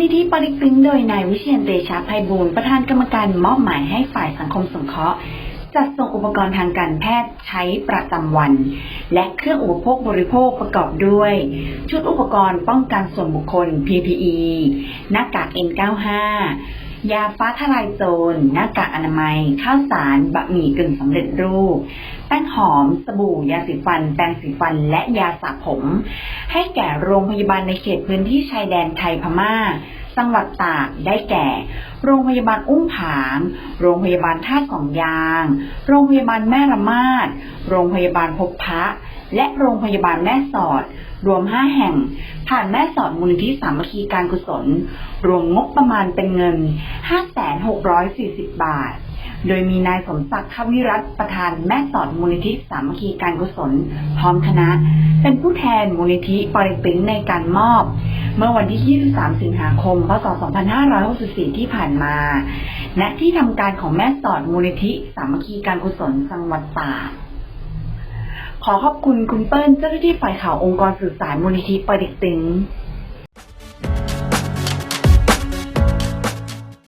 ปริกตึงโดยนายวิเชียนเตชะไพบูลย์ประธานกรรมการมอบหมายให้ฝ่ายสังคมสงเคราะห์จัดส่งอุปกรณ์ทางการแพทย์ใช้ประจำวัน และเครื่องอุปโภคบริโภคประกอบด้วย ชุดอุปกรณ์ป้องกันส่วนบุคคล PPE หน้ากาก N95 ยาฟ้าทลายโจรหน้ากากอนามัย ข้าวสาร บะหมี่กึ่งสำเร็จรูป แป้ง หอม สบู่ ยาสีฟัน แปรงสีฟัน และยาสระผม ให้แก่โรงพยาบาลในเขตพื้นที่ชายแดนไทยพม่า จังหวัดตากได้แก่ โรงพยาบาลอุ้มผาง โรงพยาบาลท่าสองยาง โรงพยาบาลแม่ละมาด โรงพยาบาลพบพระ และโรงพยาบาลแม่สอด รวม 5 แห่ง ผ่านแม่สอดมูลนิธิสามัคคีการกุศล รวมงบประมาณเป็นเงิน 5,640 บาท โดยมีนายสมศักดิ์ทวิรัตน์ประธานแม่สอดมูลนิธิสามัคคีการกุศล พร้อมคณะ เป็นผู้แทนมูลนิธิปริตึงในการมอบ เมื่อวันที่ 23 สิงหาคม พศ 2564 ที่ผ่านมา ณ ที่ทำการของแม่สอดมูลนิธิสามัคคีการกุศลจังหวัดตากขอขอบคุณคุณเปิ้ลเจ้าหน้าที่ฝ่ายข่าวองค์กรสื่อสารมูลนิธิปริตึง